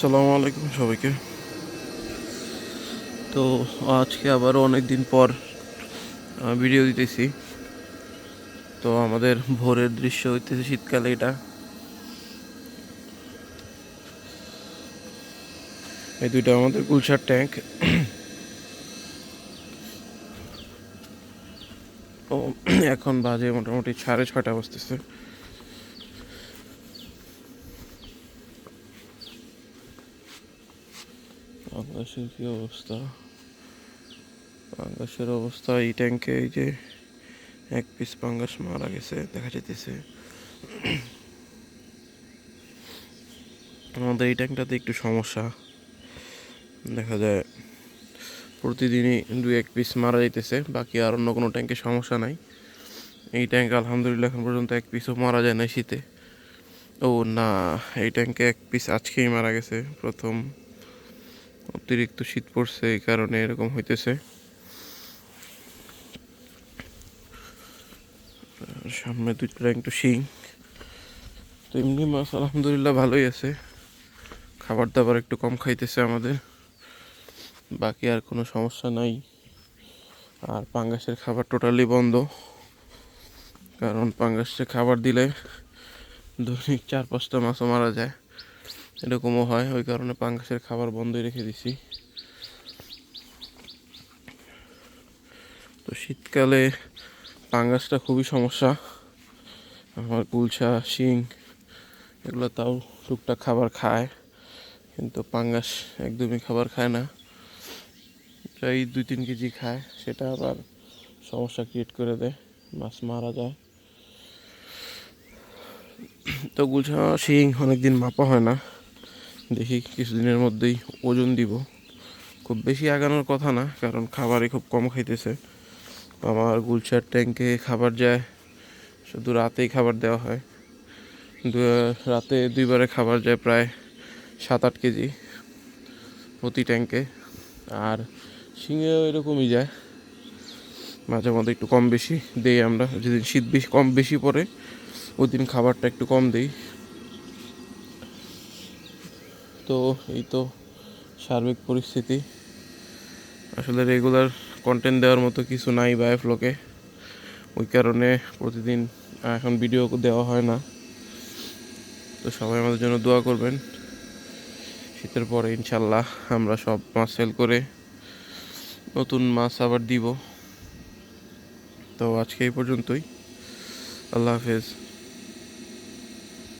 সালামু আলাইকুম সবাইকে। তো আজকে আবার অনেক দিন পর ভিডিও দিতেছি। তো আমাদের ভোরের দৃশ্য হইতেছে শীতকালে এটা। এই দুইটা আমাদের গুলশার ট্যাঙ্ক। ও এখন বাজে মোটামুটি সাড়ে ছটা বাজতেছে। পাঙ্গাসের কি অবস্থা? পাঙ্গাসের অবস্থা, এই ট্যাঙ্কে এই যে এক পিস পাঙ্গাস মারা গেছে, দেখা যেতেছে আমাদের এই ট্যাঙ্কটাতে একটু সমস্যা। দেখা যায় প্রতিদিনই দু এক পিস মারা যাইতেছে, বাকি আর অন্য কোনো ট্যাঙ্কে সমস্যা নাই। এই ট্যাঙ্ক আলহামদুলিল্লাহ এখন পর্যন্ত এক পিসও মারা যায় না শীতে। ও না, এই ট্যাঙ্কে এক পিস আজকেই মারা গেছে, প্রথম অতিরিক্ত শীত পড়ছে, এই কারণে এরকম হইতেছে। সামনে দুইটা একটু শিং। তো এমনি মাছ আলহামদুলিল্লাহ ভালোই আছে। খাবার দাবার একটু কম খাইতেছে আমাদের। বাকি আর কোনো সমস্যা নাই। আর পাঙ্গাসের খাবার টোটালি বন্ধ। কারণ পাঙ্গাসে খাবার দিলে দৈনিক চার পাঁচটা মাছও মারা যায়। এরকমও হয়, ওই কারণে পাঙ্গাসের খাবার বন্ধই রেখে দিছি। তো শীতকালে পাঙ্গাসটা খুবই সমস্যা। আমার কুলছা, শিং, এগুলো তাও টুকটাক খাবার খায়, কিন্তু পাঙ্গাস একদমই খাবার খায় না। প্রায় দুই তিন কেজি খায়, সেটা আবার সমস্যা ক্রিয়েট করে দেয়, মাছ মারা যায়। তো গুলছা শিং অনেকদিন মাপা হয় না। দেখি কিছুদিনের মধ্যেই ওজন দিব। খুব বেশি আগানোর কথা না, কারণ খাবারই খুব কম খাইতেছে। আমার গুলশার ট্যাঙ্কে খাবার যায়, শুধু রাতেই খাবার দেওয়া হয়। দু- রাতে দুইবারে খাবার যায় প্রায় সাত আট কেজি প্রতি ট্যাঙ্কে আর শিঙেও এরকমই যায়। মাঝে মধ্যে একটু কম বেশি দেই আমরা, যেদিন শীত বেশি কম বেশি পড়ে, ওই দিন খাবারটা একটু কম দেই। তো এই তো সার্বিক পরিস্থিতি। আসলে রেগুলার কন্টেন্ট দেওয়ার মতো কিছু নাই বায়োফ্লকে ওই কারণে প্রতিদিন এখন ভিডিও দেওয়া হয় না। তো সবাই আমাদের জন্য দোয়া করবেন। শীতের পরে ইনশাল্লাহ আমরা সব মাছ সেল করে নতুন মাছ আবার দিব। তো আজকে এই পর্যন্তই। আল্লাহ হাফেজ।